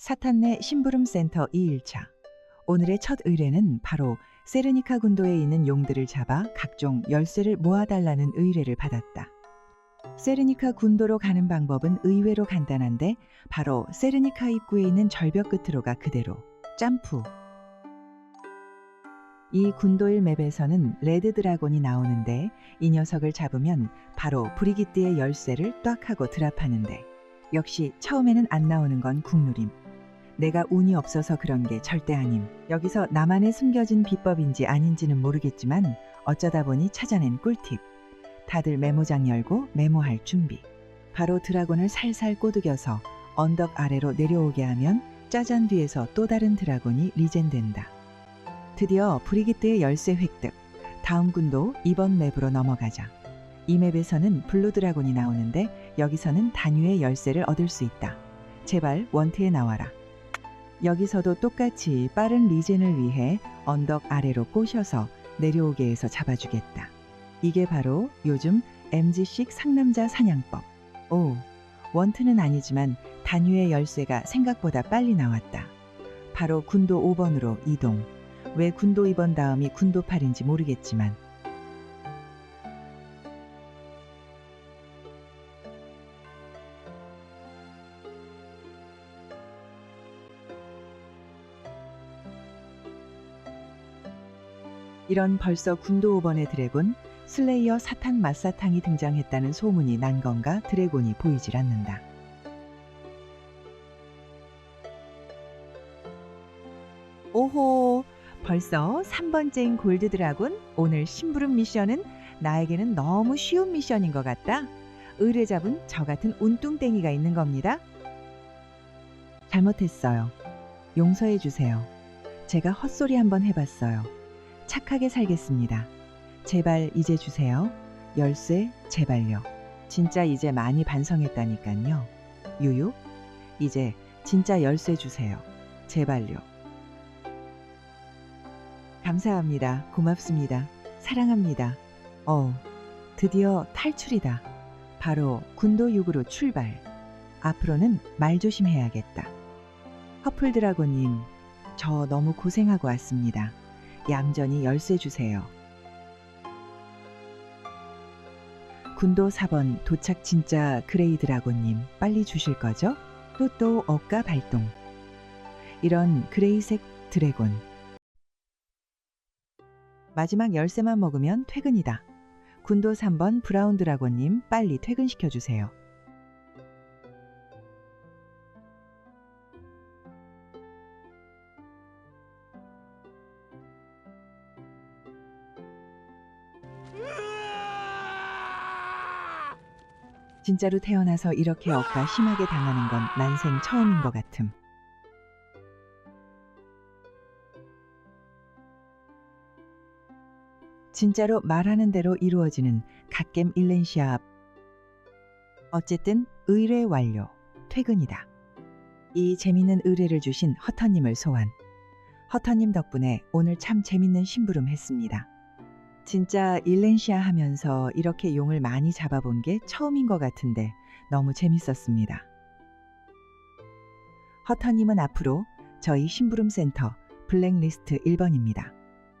사탄내 심부름 센터 2일차. 오늘의 첫 의뢰는 바로 세르니카 군도에 있는 용들을 잡아 각종 열쇠를 모아달라는 의뢰를 받았다. 세르니카 군도로 가는 방법은 의외로 간단한데 바로 세르니카 입구에 있는 절벽 끝으로 가 그대로 점프. 이 군도일 맵에서는 레드 드라곤이 나오는데 이 녀석을 잡으면 바로 브리기트의 열쇠를 딱 하고 드랍하는데 역시 처음에는 안 나오는 건 국룰임. 내가 운이 없어서 그런 게 절대 아님. 여기서 나만의 숨겨진 비법인지 아닌지는 모르겠지만 어쩌다 보니 찾아낸 꿀팁. 다들 메모장 열고 메모할 준비. 바로 드라곤을 살살 꼬드겨서 언덕 아래로 내려오게 하면 짜잔 뒤에서 또 다른 드라곤이 리젠된다. 드디어 브리기트의 열쇠 획득. 다음 군도 이번 맵으로 넘어가자. 이 맵에서는 블루 드라곤이 나오는데 여기서는 단유의 열쇠를 얻을 수 있다. 제발 원트에 나와라. 여기서도 똑같이 빠른 리젠을 위해 언덕 아래로 꼬셔서 내려오게 해서 잡아주겠다. 이게 바로 요즘 MG식 상남자 사냥법. 오, 원트는 아니지만 단유의 열쇠가 생각보다 빨리 나왔다. 바로 군도 5번으로 이동. 왜 군도 2번 다음이 군도 8인지 모르겠지만 이런 벌써 군도 5번의 드래곤 슬레이어 사탄 맛사탕이 등장했다는 소문이 난 건가 드래곤이 보이질 않는다. 오호, 벌써 3번째인 골드 드라곤 오늘 심부름 미션은 나에게는 너무 쉬운 미션인 것 같다. 의뢰 잡은 저 같은 운뚱땡이가 있는 겁니다. 잘못했어요. 용서해 주세요. 제가 헛소리 한번 해봤어요. 착하게 살겠습니다. 제발 이제 주세요. 열쇠 제발요. 진짜 이제 많이 반성했다니깐요. 유유, 이제 진짜 열쇠 주세요. 제발요. 감사합니다. 고맙습니다. 사랑합니다. 어, 드디어 탈출이다. 바로 군도 6으로 출발. 앞으로는 말 조심해야겠다. 허플 드라곤님, 저 너무 고생하고 왔습니다. 얌전히 열쇠 주세요. 군도 4번 도착 진짜 그레이 드라곤님 빨리 주실 거죠? 또또 억가 발동. 이런 그레이색 드래곤. 마지막 열쇠만 먹으면 퇴근이다. 군도 3번 브라운 드라곤님 빨리 퇴근시켜 주세요. 진짜로 태어나서 이렇게 억가 심하게 당하는 건 난생 처음인 것 같음. 진짜로 말하는 대로 이루어지는 갓겜 일렌시아 앞. 어쨌든 의뢰 완료. 퇴근이다. 이 재밌는 의뢰를 주신 허터님을 소환. 허터님 덕분에 오늘 참 재밌는 심부름 했습니다. 진짜 일렌시아 하면서 이렇게 용을 많이 잡아본 게 처음인 것 같은데 너무 재밌었습니다. 허터님은 앞으로 저희 심부름 센터 블랙리스트 1번입니다.